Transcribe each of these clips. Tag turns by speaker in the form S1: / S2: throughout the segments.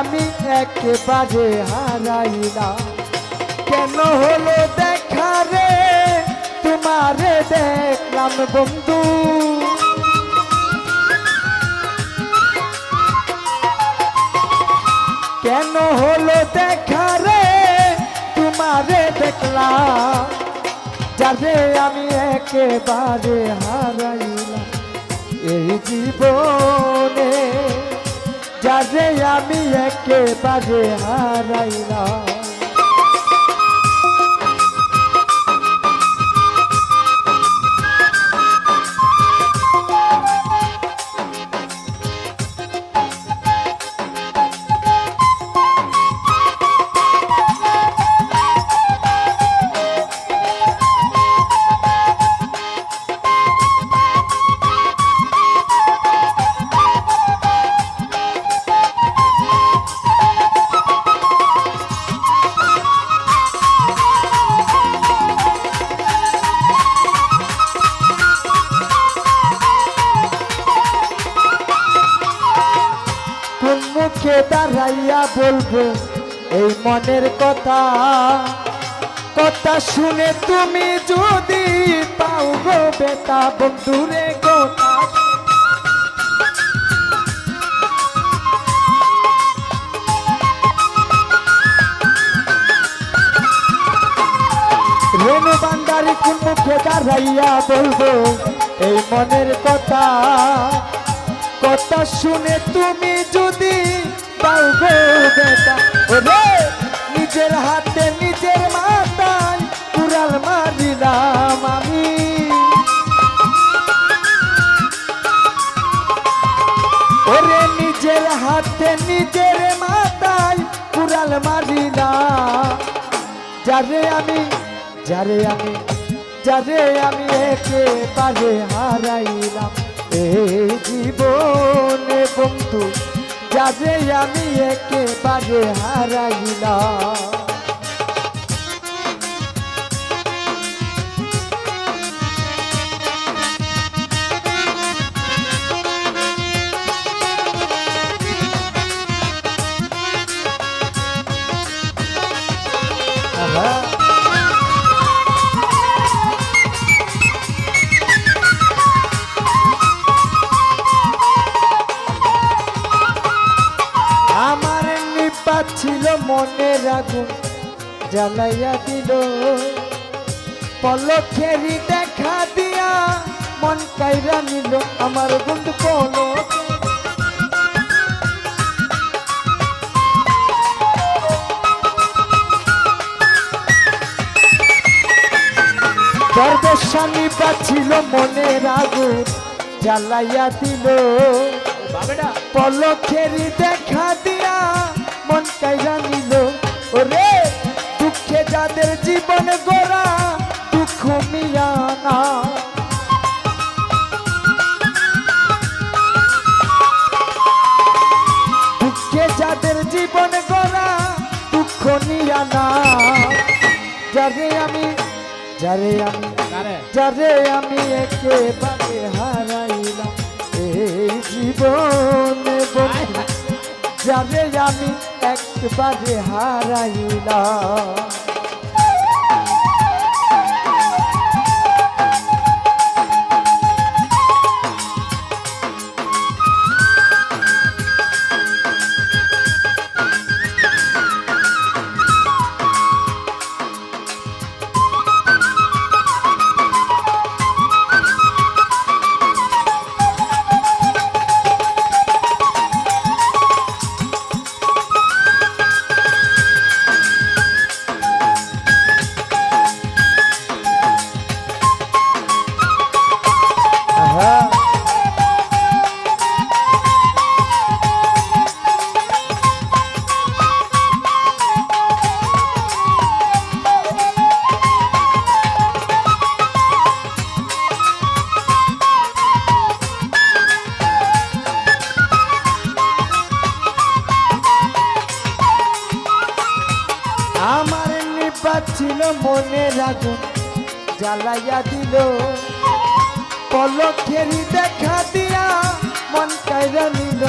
S1: আমি একেবারে হারাইলাম। কেন হলো দেখা রে? তোমারে দেখলাম বন্ধু। কেন হলো দেখা রে? তোমারে দেখলাম। যারে আমি একেবারে হারাইলাম। এই জীবনে যারে আমি একে বাজে হারাইলাম। দাঁড়াইয়া বলব, এই মনের কথা। কথা শুনে তুমি যদি পাও গো বেটা বন্ধুরে গোটা রেণু বান্দারি কোন মুখে দাঁড়াইয়া বলব, এই মনের কথা। কথা শুনে তুমি যদি পাও গো বেটা নিজের হাতে নিজের মাথায় কুড়াল মারিলাম আমি। ওরে, নিজের হাতে নিজের মাথায় কুড়াল মারিলাম। যারে আমি যারে আমি যারে আমি একেবারে হারাইলাম। এই জীবনে বন্ধু যারে আমি একেবারে হারাইলাম। মনের আগুন জ্বালাইয়া দিল। পলকেরই দেখা দিয়া মন কাইরা নিল আমার বন্ধু পলক দরবেশানি পাচ্ছিল মনের আগুন জ্বালাইয়া দিল। পলকেরই দেখা দিয়া মন কাইরা নিল ওরে দুঃখে যাদের জীবন গোরা দুঃখ মিয়া না। দুঃখে যাদের জীবন গোরা দুঃখ নিয়া না। যারে আমি যারে আমি যারে আমি একেবারে হারাইলাম এই জীবনে বন্ধু যারে আমি একবারে হারাইলাম। পাচ্ছিল মনে আগুন জ্বালাইয়া দিল। পলকেরি দেখা দিয়া মন কাইরা নিল,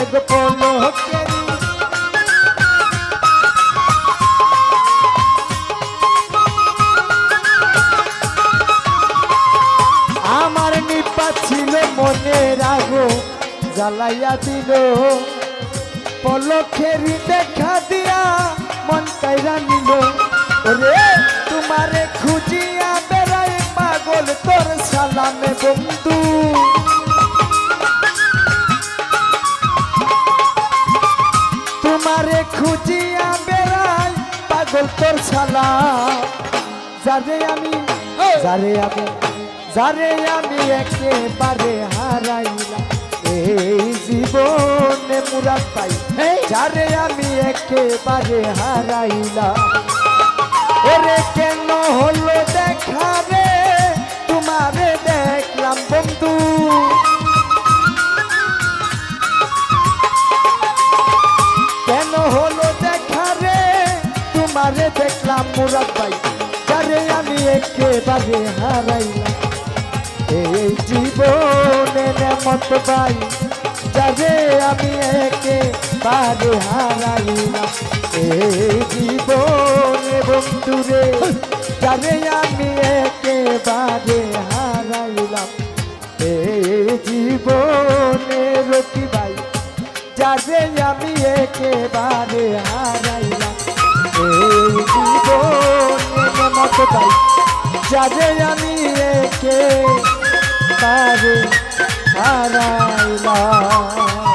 S1: এগো পলকেরি আমার নিপা ছিল মনে রাগো জ্বালাইয়া দিল। পলকেরি দেখা দিয়া মন কাইরা নিল ওরে তোমারে খুঁজিয়া বেড়াই পাগল তোর সালামে বন্ধু। তোমারে খুঁজিয়া বেড়াই পাগল তোর সালাম। যারে আমি যারে আমি যারে আমি একেবারে হারাইলাম। এই জীবনে মুরাদ পাই যারে আমি একেবারে হারাইলাম। ওরে কেন হলো দেখা তোমারে দেখলাম বন্ধু। কেন হলো দেখা রে? তোমারে দেখলাম মুরাদ ভাই যারে আমি একেবারে হারাইলাম। এই জীবনে নেমত ভাই যারে আমি একেবারে হারাইলাম। এই জীবনে বন্ধুরে যারে আমি একেবারে হারাইলাম। এই জীবনে রকি ভাই যারে আমি একেবারে হারাইলাম। এই জীবনে মত ভাই যারে আমি একেবারে হারাইলাম।